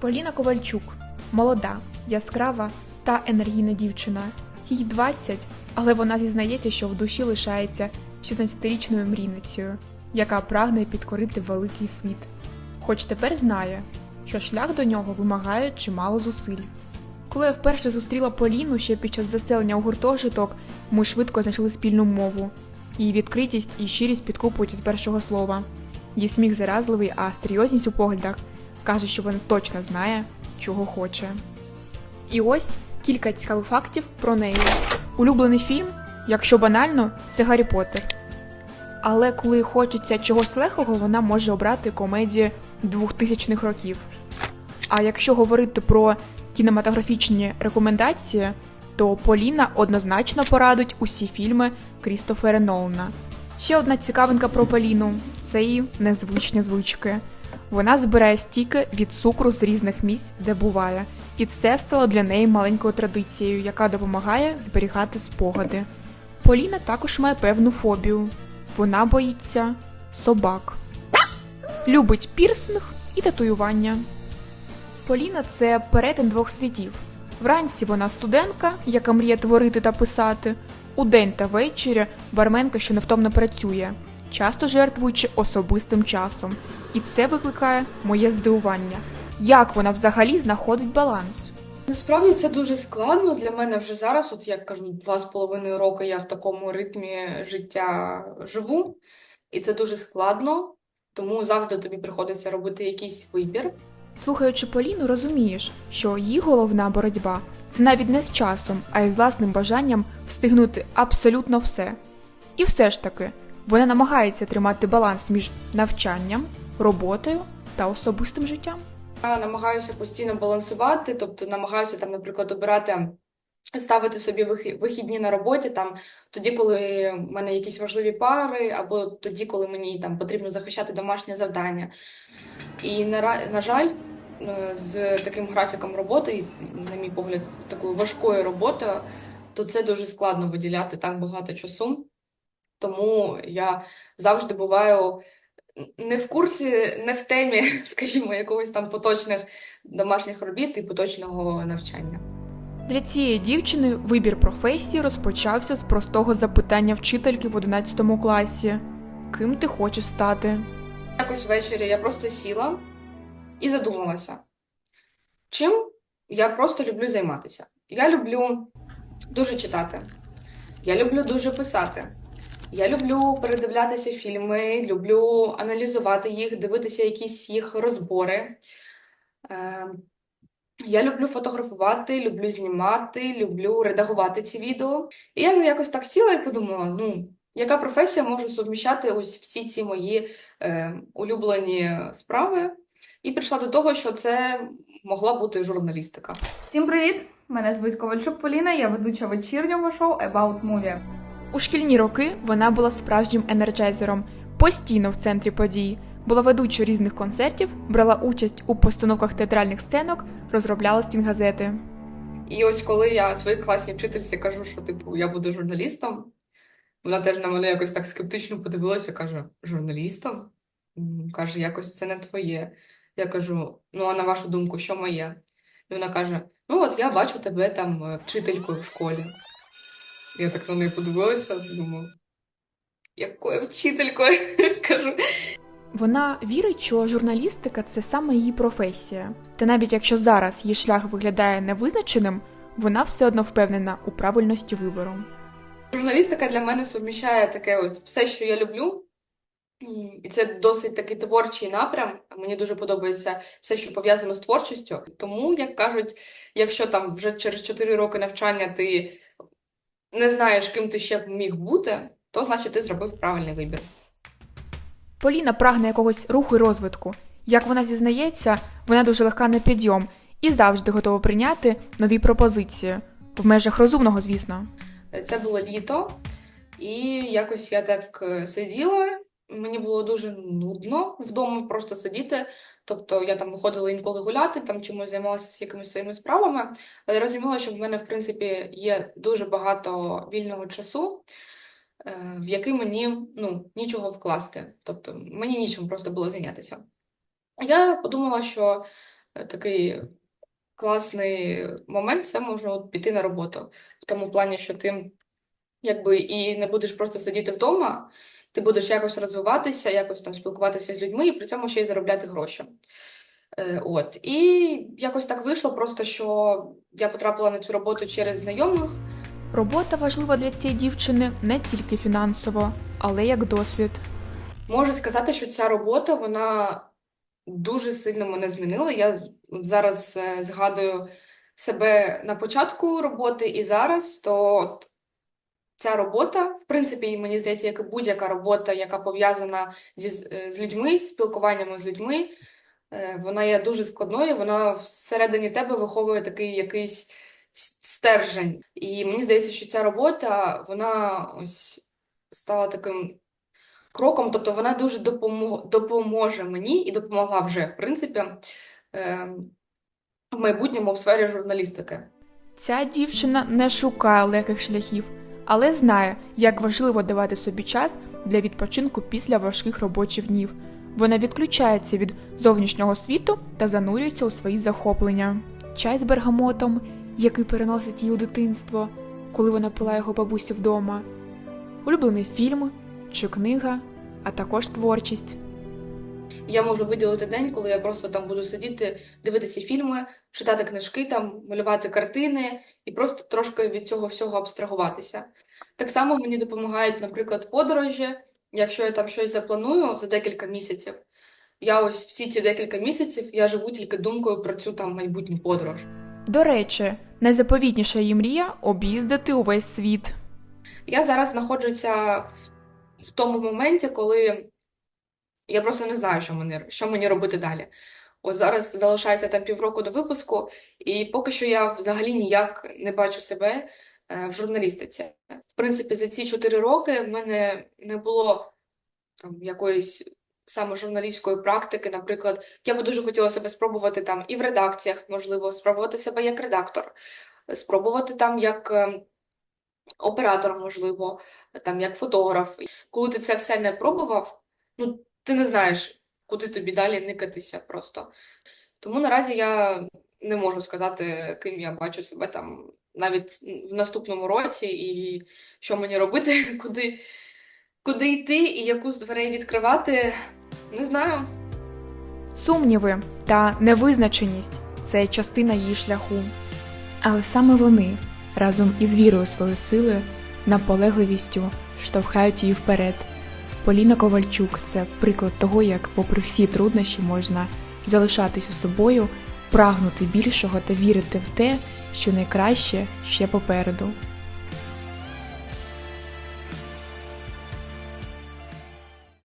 Поліна Ковальчук молода, яскрава та енергійна дівчина. Їй 20, але вона зізнається, що в душі лишається 16-річною мрійницею, яка прагне підкорити великий світ. Хоч тепер знає, що шлях до нього вимагає чимало зусиль. Коли я вперше зустріла Поліну ще під час заселення у гуртожиток, ми швидко знайшли спільну мову. Її відкритість і щирість підкупують із першого слова. Її сміх заразливий, а серйозність у поглядах каже, що вона точно знає, чого хоче. І ось кілька цікавих фактів про неї. Улюблений фільм, якщо банально, це Гаррі Поттер. Але коли хочеться чогось легкого, вона може обрати комедії 2000-х років. А якщо говорити про кінематографічні рекомендації, то Поліна однозначно порадить усі фільми Крістофера Нолана. Ще одна цікавинка про Поліну це її незвичні звички. Вона збирає стіки від цукру з різних місць, де буває, і це стало для неї маленькою традицією, яка допомагає зберігати спогади. Поліна також має певну фобію. Вона боїться собак, любить пірсинг і татуювання. Поліна це перетин двох світів. Вранці вона студентка, яка мріє творити та писати. Удень та ввечері барменка, що невтомно працює, часто жертвуючи особистим часом. І це викликає моє здивування. Як вона взагалі знаходить баланс? Насправді це дуже складно для мене вже зараз. От як кажу, два з половиною роки я в такому ритмі життя живу, і це дуже складно, тому завжди тобі приходиться робити якийсь вибір. Слухаючи Поліну, розумієш, що її головна боротьба це навіть не з часом, а й з власним бажанням встигнути абсолютно все. І все ж таки, вона намагається тримати баланс між навчанням, роботою та особистим життям. Я намагаюся постійно балансувати, тобто намагаюся там, наприклад, обирати, ставити собі вихідні на роботі, там тоді, коли в мене якісь важливі пари, або тоді, коли мені там потрібно захищати домашнє завдання. І на, на жаль, е, з таким графіком роботи, і, на мій погляд, з такою важкою роботою, то це дуже складно виділяти так багато часу. Тому я завжди буваю не в курсі, не в темі, скажімо, якогось там поточних домашніх робіт і поточного навчання. Для цієї дівчини вибір професії розпочався з простого запитання вчительки в 11 класі: Ким ти хочеш стати? Якось ввечері я просто сіла і задумалася, чим я просто люблю займатися. Я люблю дуже читати, я люблю дуже писати. Я люблю передивлятися фільми, люблю аналізувати їх, дивитися якісь їх розбори. Е, я люблю фотографувати, люблю знімати, люблю редагувати ці відео. І я якось так сіла і подумала: ну, яка професія може суміщати ось всі ці мої е, улюблені справи? І прийшла до того, що це могла бути журналістика. Всім привіт! Мене звуть Ковальчук Поліна, я ведуча вечірнього шоу About Movie. У шкільні роки вона була справжнім енерджайзером, постійно в центрі подій, була ведучою різних концертів, брала участь у постановках театральних сценок, розробляла стінгазети. І ось коли я своїй класній вчительці кажу, що типу я буду журналістом, вона теж на мене якось так скептично подивилася, каже: журналістом? Каже, якось це не твоє. Я кажу: ну, а на вашу думку, що моє? І вона каже: Ну, от я бачу тебе там е, вчителькою в школі. Я так на неї подивилася, думаю, якою вчителькою? Кажу, Вона вірить, що журналістика це саме її професія. Та навіть якщо зараз її шлях виглядає невизначеним, вона все одно впевнена у правильності вибору. Журналістика для мене суміщає таке от все, що я люблю. І це досить такий творчий напрям. Мені дуже подобається все, що пов'язано з творчістю. Тому, як кажуть, якщо там вже через 4 роки навчання ти не знаєш, ким ти ще б міг бути, то значить ти зробив правильний вибір. Поліна прагне якогось руху і розвитку. Як вона зізнається, вона дуже легка на підйом і завжди готова прийняти нові пропозиції в межах розумного, звісно. Це було літо, і якось я так е, сиділа. Мені було дуже нудно вдома просто сидіти. Тобто я там виходила інколи гуляти, там чомусь займалася якимись своїми справами, але розуміла, що в мене, в принципі, є дуже багато вільного часу, е, в який мені ну, нічого вкласти. Тобто мені нічим просто було зайнятися. Я подумала, що е, такий класний момент це можна от піти на роботу. В тому плані, що ти якби і не будеш просто сидіти вдома, ти будеш якось розвиватися, якось там спілкуватися з людьми і при цьому ще й заробляти гроші. Е, От. І якось так вийшло, просто що я потрапила на цю роботу через знайомих. Робота важлива для цієї дівчини не тільки фінансово, але як досвід. Можу сказати, що ця робота вона дуже сильно мене змінила. Я зараз е, згадую себе на початку роботи і зараз, то ця робота, в принципі, мені здається, як і будь-яка робота, яка пов'язана зі, з е, людьми, з спілкуванням з людьми, е, вона є дуже складною, вона всередині тебе виховує такий якийсь стержень. І мені здається, що ця робота, вона ось стала таким кроком, тобто вона дуже допомо- допоможе мені і допомогла вже, в принципі, е, в майбутньому в сфері журналістики. Ця дівчина не шукає легких шляхів, але знає, як важливо давати собі час для відпочинку після важких робочих днів. Вона відключається від зовнішнього світу та занурюється у свої захоплення. Чай з бергамотом, який переносить її у дитинство, коли вона пила його бабусі вдома, улюблений фільм чи книга, а також творчість. Я можу виділити день, коли я просто там буду сидіти, дивитися фільми, читати книжки, там, малювати картини і просто трошки від цього всього абстрагуватися. Так само мені допомагають, наприклад, подорожі. Якщо я там щось запланую за декілька місяців, я ось всі ці декілька місяців я живу тільки думкою про цю там майбутню подорож. До речі, найзаповітніша її мрія об'їздити увесь світ. Я зараз знаходжуся в, в тому моменті, коли я просто не знаю, що мені, що мені робити далі. От зараз залишається там півроку до випуску, і поки що я взагалі ніяк не бачу себе е, в журналістиці. В принципі, за ці чотири роки в мене не було там якоїсь саме журналістської практики. Наприклад, я би дуже хотіла себе спробувати там і в редакціях, можливо, спробувати себе як редактор, спробувати там як е, оператор, можливо, там як фотограф. Коли ти це все не пробував, ну ти не знаєш, куди тобі далі никатися просто. Тому наразі я не можу сказати, ким я бачу себе там навіть в наступному році, і що мені робити, куди, куди йти і яку з дверей відкривати. Не знаю. Сумніви та невизначеність це частина її шляху. Але саме вони разом із вірою у свої сили, наполегливістю штовхають її вперед. Поліна Ковальчук це приклад того, як, попри всі труднощі, можна залишатися собою, прагнути більшого та вірити в те, що найкраще ще попереду.